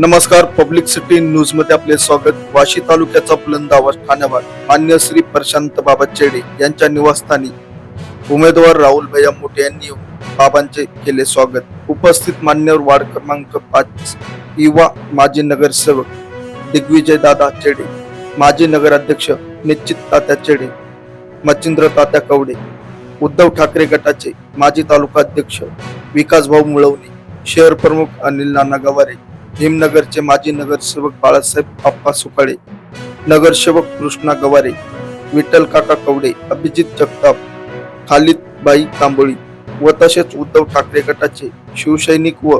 नमस्कार public city न्यूजमध्ये आपले स्वागत. वाशी तालुक्याचा बुलंद आवाज ठाण्यावर मान्य श्री प्रशांत बाबा चेडे यांच्या निवासस्थानी उमेदवार राहुल भैया मोठे यांनी बाबांचे केले स्वागत. उपस्थित मान्यवर वार्ड क्रमांक पाच युवा माजी नगरसेवक दिग्विजय दादा चेडे माजी नगराध्यक्ष निश्चित तात्या चेडे मच्छिंद्र तात्या कवडे उद्धव ठाकरे गटाचे माजी तालुका अध्यक्ष विकासभाऊ मुळवणे शहर प्रमुख अनिल नाना गवारे भीमनगरचे माजी नगरसेवक बाळासाहेब आप्पा सुकाळे नगरसेवक कृष्णा गवारे विठ्ठल काका कवडे अभिजित जगताप खालिद बाई तांबोळी व तसेच उद्धव ठाकरे गटाचे शिवसैनिक व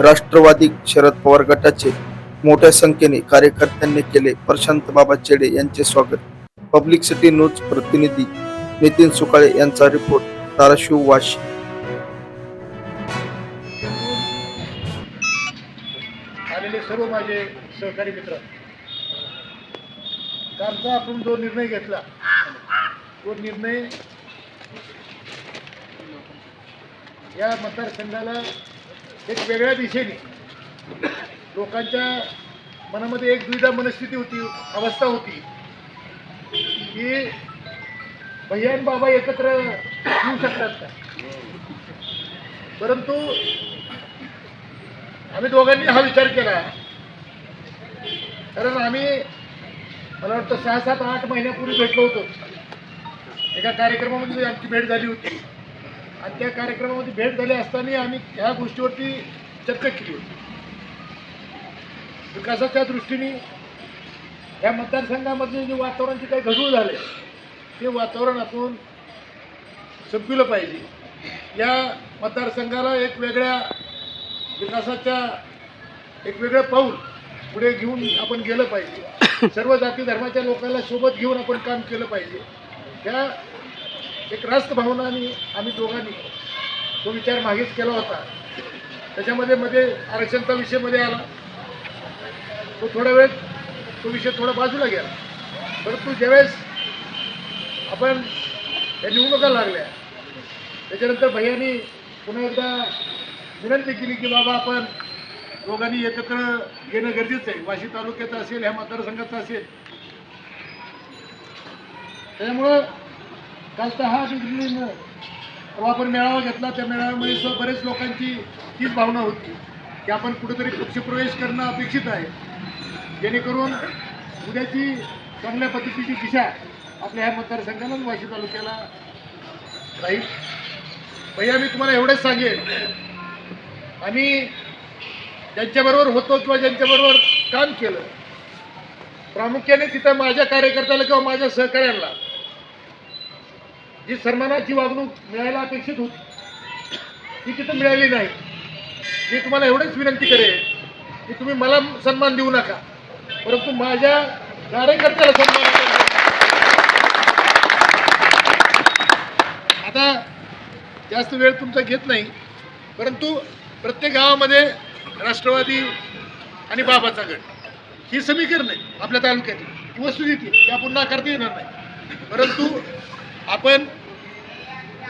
राष्ट्रवादी शरद पवार गटाचे मोठ्या संख्येने कार्यकर्त्यांनी केले. प्रशांत बाबा चेडे यांचे स्वागत. पब्लिक सिटी न्यूज प्रतिनिधी नितीन सुकाळे यांचा रिपोर्ट धाराशिव वाशी. सर्व माझे सहकारी मित्र. कालचा आपण जो निर्णय घेतला तो निर्णय या मतदारसंघाला एक वेगळ्या दिशेने लोकांच्या मनामध्ये एक दुविधा मनस्थिती होती अवस्था होती की भैया बाबा एकत्र येऊ शकतात का? परंतु आम्ही दोघांनी हा विचार केला कारण आम्ही मला वाटतं सहा सात आठ महिन्यापूर्वी भेटलो होतो. एका कार्यक्रमामध्ये आमची भेट झाली होती. आणि त्या कार्यक्रमामध्ये भेट झाली असताना आम्ही ह्या गोष्टीवरती चर्चा केली होती. विकासाच्या दृष्टीने या मतदारसंघामध्ये जे वातावरण जे काही घडूळ झाले ते वातावरण आपण संपविलं पाहिजे. या मतदारसंघाला एक वेगळ्या विकासाच्या एक वेगळं पाऊल पुढे घेऊन आपण गेलं पाहिजे. सर्व जाती धर्माच्या लोकांना सोबत घेऊन आपण काम केलं पाहिजे. त्या एक रास्त भावनाने आम्ही दोघांनी तो विचार मागेच केला होता. त्याच्यामध्ये मध्ये आरक्षणचा विषयमध्ये आला. तो थोडा वेळ तो विषय थोडा बाजूला गेला. परंतु ज्यावेळेस आपण या निवडणुका लागल्या त्याच्यानंतर भैयानी पुन्हा एकदा विनंती केली की बाबा आपण दोघांनी एकत्र येणं गरजेचं आहे. वाशी तालुक्याचं असेल ह्या मतदारसंघाचं असेल. त्यामुळं कालचा हा निर्णय आपण मेळावा घेतला. त्या मेळाव्यामध्ये सुद्धा बरेच लोकांची तीच भावना होती. की आपण कुठेतरी पक्षप्रवेश करणं अपेक्षित आहे. जेणेकरून उद्याची चांगल्या पद्धतीची दिशा आपल्या ह्या मतदारसंघाला वाशी तालुक्याला राहील. भैया मी तुम्हाला एवढंच सांगेन. आणि ज्यांच्याबरोबर होतो किंवा ज्यांच्याबरोबर काम केलं. प्रामुख्याने तिथं माझ्या कार्यकर्त्याला किंवा माझ्या सहकार्यांना जी सन्मानाची वागणूक मिळायला अपेक्षित होती ती तिथं मिळाली नाही. मी तुम्हाला एवढंच विनंती करेन की तुम्ही मला सन्मान देऊ नका. परंतु माझ्या कार्यकर्त्याला सन्मान आता जास्त वेळ तुमचा घेत नाही परंतु प्रत्येक गावामध्ये राष्ट्रवादी आणि बाबाचा गट. ही समीकरण आहे आपल्या तालुक्यातली वस्तुस्थिती या आपण नाकारता येणार नाही. परंतु आपण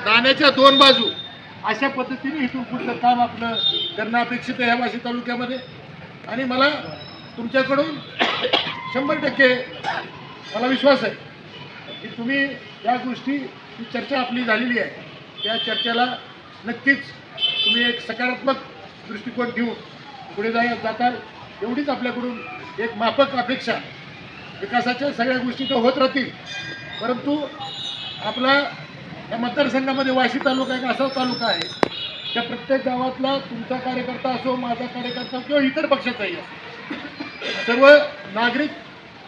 नाण्याच्या दोन बाजू अशा पद्धतीने इथून पुढचं काम आपलं करणं अपेक्षित आहे ह्या वाशी तालुक्यामध्ये. आणि मला तुमच्याकडून शंभर टक्के मला विश्वास आहे की तुम्ही या गोष्टी ही चर्चा आपली झालेली आहे. त्या चर्चेला नक्कीच तुम्ही एक सकारात्मक दृष्टिकोन घेऊन पुढे जाय जाताल एवढीच आपल्याकडून एक माफक अपेक्षा. विकासाच्या सगळ्या गोष्टी तर होत राहतील. परंतु आपला या मतदारसंघामध्ये वाशी तालुका एक असा तालुका आहे त्या प्रत्येक गावातला तुमचा कार्यकर्ता असो माझा कार्यकर्ता किंवा इतर पक्षाचाही असो सर्व नागरिक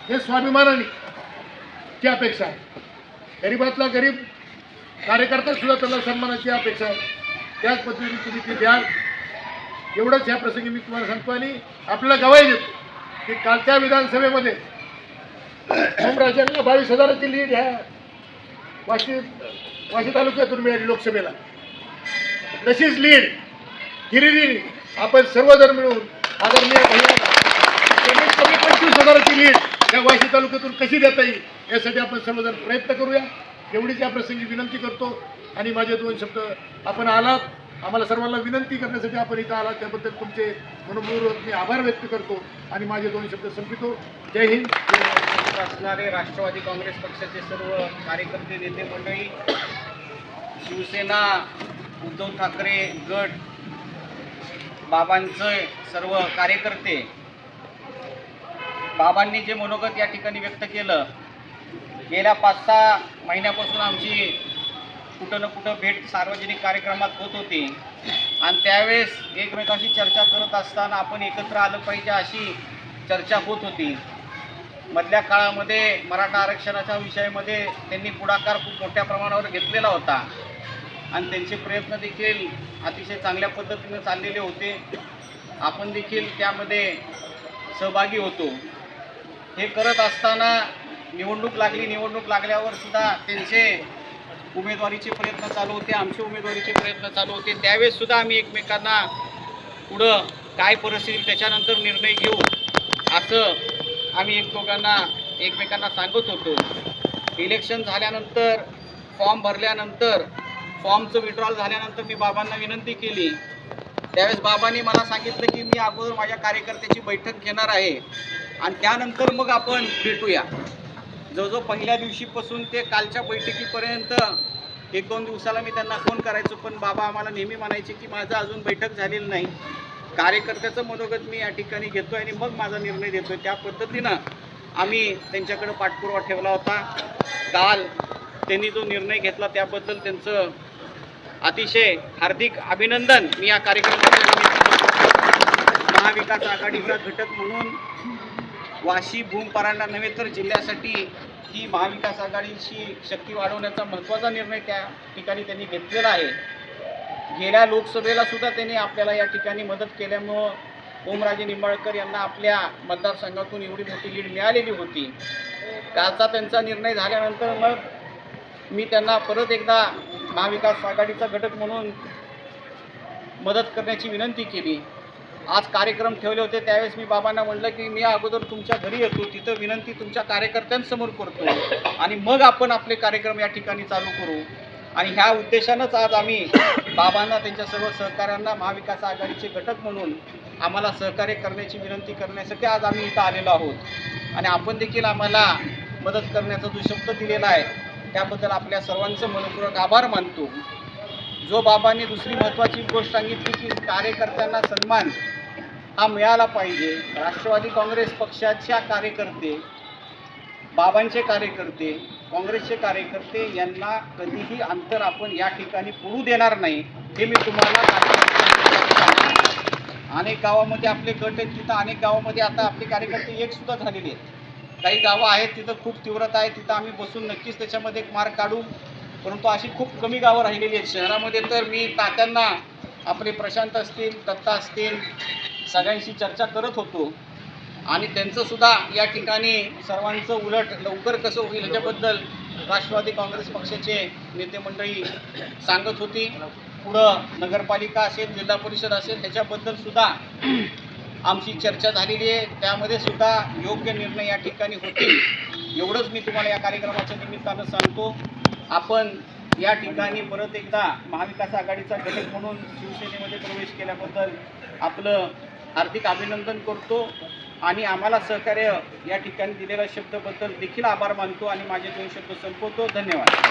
हे स्वाभिमानाने ची अपेक्षा आहे. गरीबातला गरीब कार्यकर्ता सुद्धा त्याला सन्मानाची अपेक्षा आहे. त्याच पद्धतीने तुम्ही ती द्याल. एवढंच ह्या प्रसंगी मी तुम्हाला सांगतो आणि आपल्याला गवाही देतो की कालच्या विधानसभेमध्ये ओमराजांना बावीस हजाराची लीड ह्या वाशी वाशी तालुक्यातून मिळाली लोकसभेला. तशीच लीड हिरिरी आपण सर्वजण मिळून आदरणीय कमीत कमी पंचवीस हजाराची लीड या वाशी तालुक्यातून कशी देता येईल यासाठी आपण सर्वजण प्रयत्न करूया. एवढीच या प्रसंगी विनंती करतो आणि माझे दोन शब्द आपण आलात. आम्हाला सर्वांना विनंती करण्यासाठी आपण इथं आला त्याबद्दल तुमचे मनपूर्वक मी आभार व्यक्त करतो आणि माझे दोन शब्द संपितो जय हिंद. असणारे राष्ट्रवादी काँग्रेस पक्षाचे सर्व कार्यकर्ते नेते मंडळी शिवसेना उद्धव ठाकरे गट बाबांचे सर्व कार्यकर्ते बाबांनी जे मनोगत या ठिकाणी व्यक्त केलं गेल्या पाच सहा महिन्यापासून आमची कुठं ना कुठं भेट सार्वजनिक कार्यक्रमात होत होती. आणि त्यावेळेस एकमेकांशी चर्चा करत असताना आपण एकत्र आलं पाहिजे अशी चर्चा होत होती. मधल्या काळामध्ये मराठा आरक्षणाच्या विषयामध्ये त्यांनी पुढाकार खूप मोठ्या प्रमाणावर घेतलेला होता. आणि त्यांचे प्रयत्न देखील अतिशय चांगल्या पद्धतीने चाललेले होते. आपण देखील त्यामध्ये सहभागी होतो. हे करत असताना निवडणूक लागली निवडणूक लागल्यावर सुद्धा त्यांचे उमेदवारीचे प्रयत्न चालू होते आमचे उमेदवारीचे प्रयत्न चालू होते. त्यावेळेस सुद्धा आम्ही एकमेकांना पुढं काय परिस्थिती त्याच्यानंतर निर्णय घेऊ असं आम्ही एक दोघांना एकमेकांना सांगत होतो. इलेक्शन झाल्यानंतर फॉर्म भरल्यानंतर फॉर्मचं विड्रॉल झाल्यानंतर मी बाबांना विनंती केली. त्यावेळेस बाबांनी मला सांगितलं की मी अगोदर माझ्या कार्यकर्त्याची बैठक घेणार आहे आणि त्यानंतर मग आपण भेटूया. जवळजवळ पहिल्या दिवशीपासून ते कालच्या बैठकीपर्यंत एक दोन दिवसाला मी त्यांना फोन करायचो पण बाबा आम्हाला नेहमी म्हणायचे की माझं अजून बैठक झालेलं नाही. कार्यकर्त्याचं मनोगत मी या ठिकाणी घेतो आणि मग माझा निर्णय देतो त्या पद्धतीनं आम्ही त्यांच्याकडे पाठपुरावा ठेवला होता. काल त्यांनी जो निर्णय घेतला त्याबद्दल त्यांचं अतिशय हार्दिक अभिनंदन. मी या कार्यक्रमाच्या महाविकास आघाडीचा घटक म्हणून वाशी भूम परांडा नव्हे तर जिल्ह्यासाठी ही महाविकास आघाडीची शक्ती वाढवण्याचा महत्त्वाचा निर्णय त्या ठिकाणी त्यांनी घेतलेला आहे. गेल्या लोकसभेला सुद्धा त्यांनी आपल्याला या ठिकाणी मदत केल्यामुळं ओमराजे निंबाळकर यांना आपल्या मतदारसंघातून एवढी मोठी लीड मिळालेली होती. कालचा त्यांचा निर्णय झाल्यानंतर मग मी त्यांना परत एकदा महाविकास आघाडीचा घटक म्हणून मदत करण्याची विनंती केली. आज कार्यक्रम ठेवले होते त्यावेळेस मी बाबांना म्हणलं की मी अगोदर तुमच्या घरी येतो तिथं विनंती तुमच्या कार्यकर्त्यांसमोर करतो आणि मग आपण आपले कार्यक्रम या ठिकाणी चालू करू. आणि ह्या उद्देशानंच आज आम्ही बाबांना त्यांच्या सर्व सहकाऱ्यांना महाविकास आघाडीचे घटक म्हणून आम्हाला सहकार्य करण्याची विनंती करण्यासाठी आज आम्ही इथं आलेलो आहोत. आणि आपण देखील आम्हाला मदत करण्याचा जो शब्द दिलेला आहे त्याबद्दल आपल्या सर्वांचं मनपूर्वक आभार मानतो. जो बाबांनी दुसरी महत्त्वाची गोष्ट सांगितली की कार्यकर्त्यांना सन्मान हा मिळाला पाहिजे. राष्ट्रवादी काँग्रेस पक्षाच्या कार्यकर्ते बाबांचे कार्यकर्ते काँग्रेसचे कार्यकर्ते यांना कधीही अंतर आपण या ठिकाणी पडू देणार नाही हे मी तुम्हाला अनेक गावामध्ये आपले गट आहेत तिथं अनेक गावामध्ये आता आपले कार्यकर्ते एकसुद्धा झालेले आहेत. काही गावं आहेत तिथं खूप तीव्रता आहे तिथं आम्ही बसून नक्कीच त्याच्यामध्ये एक मार्ग काढू. परंतु अशी खूप कमी गावं राहिलेली आहेत. शहरामध्ये तर मी तात्यांना आपले प्रशांत असतील दत्ता असतील सगळ्यांशी चर्चा करत होतो. आणि त्यांचंसुद्धा या ठिकाणी सर्वांचं उलट लवकर कसं होईल ह्याच्याबद्दल राष्ट्रवादी काँग्रेस पक्षाचे नेते मंडळी सांगत होती. पुढं नगरपालिका असेल जिल्हा परिषद असेल ह्याच्याबद्दल सुद्धा आमची चर्चा झालेली आहे. त्यामध्ये सुद्धा योग्य निर्णय या ठिकाणी होतील. एवढंच मी तुम्हाला या कार्यक्रमाच्या निमित्तानं सांगतो. आपण या ठिकाणी परत एकदा महाविकास आघाडीचा घटक म्हणून शिवसेनेमध्ये प्रवेश केल्याबद्दल आपलं हार्दिक अभिनंदन करतो आणि आम्हाला सहकार्य या ठिकाणी दिलेल्या शब्दाबद्दल देखील आभार मानतो आणि माझे दोन शब्द संपवतो. धन्यवाद.